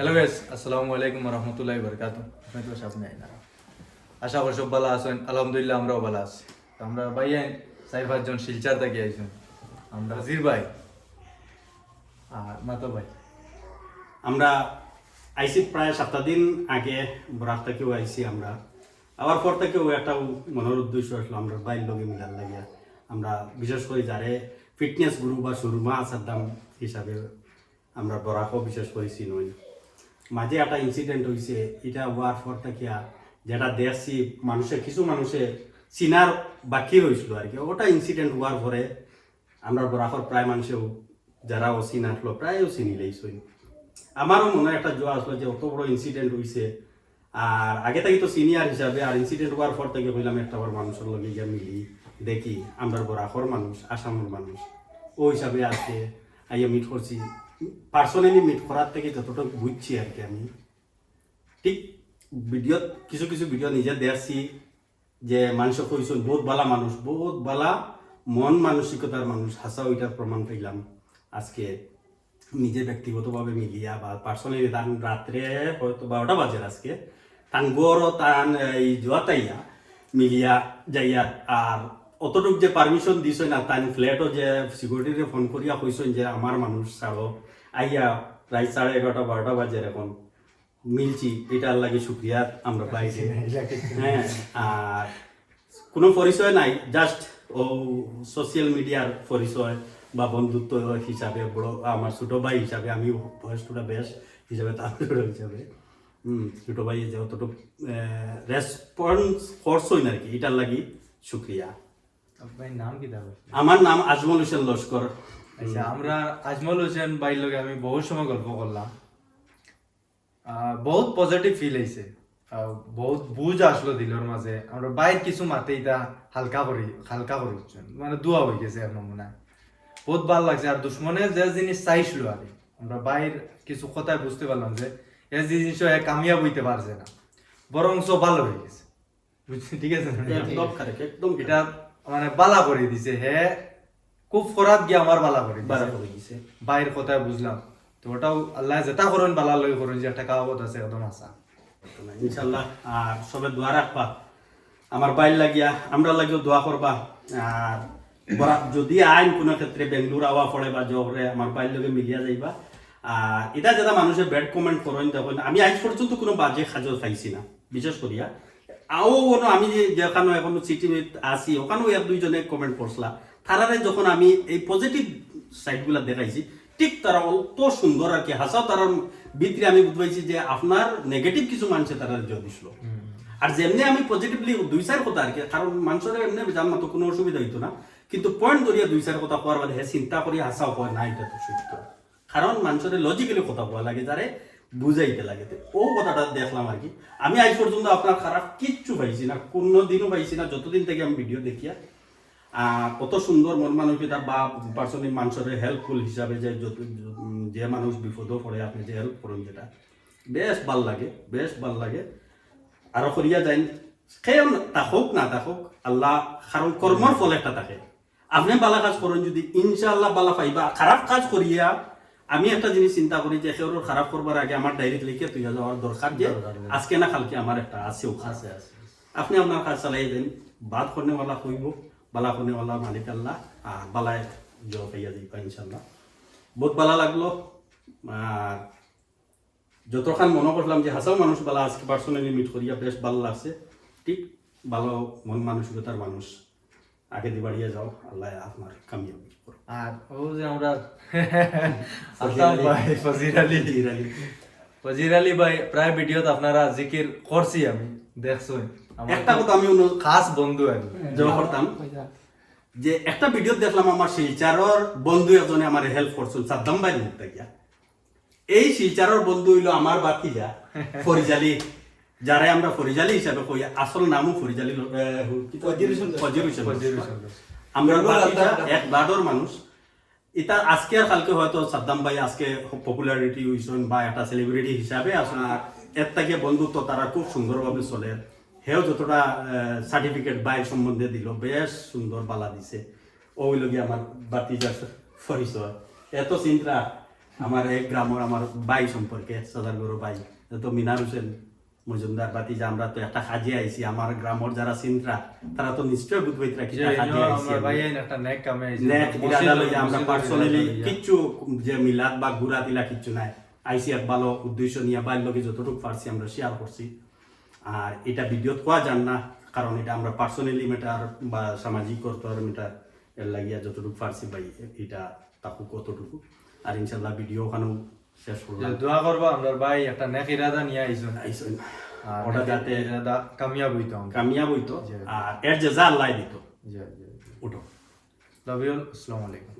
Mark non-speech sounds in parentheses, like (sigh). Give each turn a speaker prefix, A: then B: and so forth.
A: Hello guys আসসালামু আলাইকুম রহমতুল্লাহ বরকাত আপনি তো সামনে আইনা আশা করি সব ভালো আছেন আলহামদুলিল্লাহ আমরাও ভালো আছি আমরা ভাইয়াই চার পাঁচজন শিলচার থেকে আইছেন আমরা জির ভাই আর মাতো ভাই
B: আমরা আইসি প্রায় সাতটা দিন আগে বরাক থেকেও আইসি আমরা আবার পর থেকেও একটা মনের উদ্দেশ্য আসলো আমরা বাইর লগে মিলার লাগিয়া আমরা বিশেষ করে যারে ফিটনেস গুরু বা সুরমা দাম হিসাবে আমরা বরাকও বিশেষ করে চিনই মাঝে একটা ইনসিডেন্ট হয়েছে এটা হওয়ার পর থেকে যেটা দেখছি মানুষের কিছু মানুষে চিনার বাকি রয়েছিল আর কি। ওটা ইনসিডেন্ট হওয়ার পরে আমরা বরাকর প্রায় মানুষেও যারা অচিন আসলো প্রায়ও চিনি লাইছই আমারও মনে একটা জোয়া আসলো যে অত বড় ইনসিডেন্ট হয়েছে আর আগে থেকে তো সিনিয়র হিসাবে আর ইনসিডেন্ট হওয়ার পর থেকে হইলাম একটা বার মানুষের লগে গিয়ে মিলি, দেখি আমরা বরাকর মানুষ, আসামের মানুষ। ও হিসাবে আজকে আইয়া মিট করছি। পার্সোনালি মিট করার থেকে যতটুকু বুঝছি আর কি আমি, ঠিক ভিডিও কিছু কিছু ভিডিও নিজে দেখছি যে মানুষ কইছেন বহুত বালা মানুষ, বহুত বালা মন মানসিকতার মানুষ হাসা ওইটার প্রমাণ পাইলাম আজকে। নিজে ব্যক্তিগতভাবে মিলিয়া বা পার্সোনালি তান রাত্রে হয়তো বারোটা বাজে আজকে। তান গড় তান এই জোয়াতাইয়া মিলিয়া যাইয়া আর অতটুক যে পারমিশন দিছে না তাই ফ্ল্যাটও যে সিকিউরিটিরে ফোন করিয়া কইছেন যে আমার মানুষ ছাড়ো আইয়া প্রায় সাড়ে এগারোটা বারোটা বাজে এখন। মিলছি এটার লাগে শুক্রিয়া আমরা পাইছি (laughs) হ্যাঁ আর কোনো পরিচয় নাই জাস্ট ও সোশ্যাল মিডিয়ার পরিচয় বা বন্ধুত্ব হিসাবে বড় আমার ছোট ভাই হিসাবে আমি বয়সটা বেশ হিসাবে তার হিসাবে হুম ছোট ভাই যে অতটুকু রেসপন্স করছই না আর কি এটার লাগি শুক্রিয়া আমার নাম আজমল হোসেন লস্কর।
A: আচ্ছা আমরা আজমল হোসেন ভাইর লগে আমি বহু সময় গল্প করলাম। বহুত পজিটিভ ফিল হয়েছে বহুত বুঝ আসলো দিলর মাঝে আমরা বাইর কিছু মাতে ইটা হালকা করি হালকা করি উঠছেন। মানে দোয়া হয়ে গেছে আপনার মনে হয় বহুত ভালো লাগছে আর দুশ্মনে যে জিনিস চাইছিল আর আমরা বাইর কিছু কথায় বুঝতে পারলাম যে এই জিনিস কামিয়াব হইতে পারছে না। বরংস ভালো হয়ে গেছে। ঠিক আছে
B: একদম
A: এটা মানে বালা করে দিছে হে। খুব ফরাত গিয়ে আমার বালা করে দিছে।
B: করে
A: বাইরের কথায় বুঝলাম। তো ওটাও আল্লাহ যেটা করেন বালা লই করেন যে একটা কাগজ আছে একদম আসা
B: ইনশাল্লাহ আর সবে দোয়া রাখবা। আমার বাইর লাগিয়া আমরা লাগিও দোয়া করবা। আর যদি আইন কোনো ক্ষেত্রে বেঙ্গলোর আওয়া পড়ে বা জহরে আমার বাইর লগে মিলিয়া যাইবা। আর এটা যেটা মানুষের ব্যাড কমেন্ট করেন দেখুন আমি আজ পর্যন্ত কোনো বাজে খাজল পাইছি না বিশেষ করিয়া। আও কোনো আমি যেখানে এখন সিটি আছি ওখানেও এক দুইজনে কমেন্ট করছিলা। তারারে যখন আমি এই পজিটিভ সাইডগুলা দেখাইছি ঠিক তারা অত সুন্দর আর কি হাসাও তার ভিতরে আমি বুঝবাইছি যে আপনার নেগেটিভ কিছু মানুষে তারা জয় দিছিল। আর যেমনি আমি পজিটিভলি দুই চার কথা আর কি কারণ মানুষের এমনি জানমা তো কোনো অসুবিধা হইতো না। কিন্তু পয়েন্ট ধরিয়া দুই চার কথা কোয়ার বাদে চিন্তা করি হাসাও হয় না এটা তো সত্য। কারণ মানুষের লজিক্যালি কথা কোয়া লাগে যারে বুঝাইতে লাগে। ও কথাটা দেখলাম আর কি। আমি আজ পর্যন্ত আপনার খারাপ কিচ্ছু পাইছি না কোনো দিনও পাইছি না। যতদিন থেকে আমি ভিডিও দেখিয়া কত সুন্দর মন মানসিকতা বা পার্সোনালি মানুষের হেল্পফুল হিসাবে যে যে মানুষ বিপদও পড়ে, আপনি যে হেল্প করেন যেটা, বেশ ভালো লাগে, বেশ ভালো লাগে। আরও করিয়া যাই সেও থাকুক না থাকুক, আল্লাহ কারণ কর্মর ফল একটা থাকে। আপনি বালা কাজ করেন যদি, ইনশাআল্লাহ বালা পাইবা। খারাপ কাজ করিয়া আমি একটা জিনিস চিন্তা করি যে সেওর খারাপ করবার আগে আমার ডায়েরিতে লিখে তুই যাওয়ার দরকার যে আজকে না কালকে আমার একটা আছেও
A: আছে আছে।
B: আপনি আপনার কাজ চালাই দেন। বাদ করনেওয়ালা কইব বালা করনেওয়ালা মালিক আল্লাহ আর বালায় জব পাইয়া যাইবা ইনশাল্লাহ বহুত বালা লাগল আর যতখান মনে করলাম যে হাসাও মানুষ বালা আজকে পার্সোনালি মিট করিয়া বেশ ভালো লাগছে। ঠিক ভালো মন মানসিকতার মানুষ। আগে দিবাড়িয়ে যাও আল্লাহ আপনার কামিয়াবি।
A: আর ও যে আমরা ফজির আলী। ফজির আলী। ভাই প্রায় ভিডিওতে আপনারা জিকির করছি আমি দেখছ
B: একটা কথা আমি
A: খাস বন্ধু আর কি।
B: জমা করতাম। যে একটা ভিডিও দেখলাম আমার শিলচারর বন্ধু এজনে আমার হেল্প করছিল সাদ্দাম ভাই মুখ গিয়া এই শিলচারর বন্ধু হইল আমার বাতিজা ফরিজালি যারা আমরা ফরিজালি হিসাবে কই আসল নামও ফরিজালি। আমরা। এক ব্লাডর মানুষ এটা আজকে আর কালকে হয়তো সাদ্দাম ভাই আজকে পপুলারিটি হইছেন বা একটা সেলিব্রিটি হিসাবে আপনার এর থেকে বন্ধুত্ব তারা খুব সুন্দরভাবে চলে। হেও যতটা সার্টিফিকেট বাইর সম্বন্ধে দিল বেশ সুন্দর বালা দিছে। ওই লগে আমার বাতিজার পরিচয়। এত চিন্তা আমার এক গ্রামের আমার ভাই সম্পর্কে সদারগর ভাই তো মিনার হোসেন। মজুমদার বাতি যে আমরা তো একটা কাজে আইছি আমার গ্রামের যারা চিন্তা তারা তো নিশ্চয় বুঝ পাইতরা কি
A: যে
B: কাজে আইছি নেট ইরাদা আমরা পার্সোনালি কিচ্ছু যে মিলাদ বা গুড়া দিলা কিচ্ছু নাই। আইসি এক ভালো উদ্দেশ্য নিয়ে বাইর লগে যতটুকু পারছি আমরা শেয়ার করছি। আর এটা ভিডিওত কোয়া যান না কারণ এটা আমরা পার্সোনালি মেটার বা সামাজিক কর্তর মেটার এর লাগিয়া যতটুকু পারছি ভাই এটা তাকু কতটুকু। আর ইনশাল্লাহ ভিডিও ওখানেও শেষ করলাম।
A: দোয়া করব আমরা ভাই একটা নেক ইরাদা নিয়ে
B: আইসেন।
A: আর
B: ওটা যাতে
A: ইরাদা কামিয়াব হইতো
B: কামিয়াব হইতো। আর এর যে যা আল্লাহ দিত।
A: জি জি
B: উঠো।
A: লাভ ইউ আসসালামু আলাইকুম।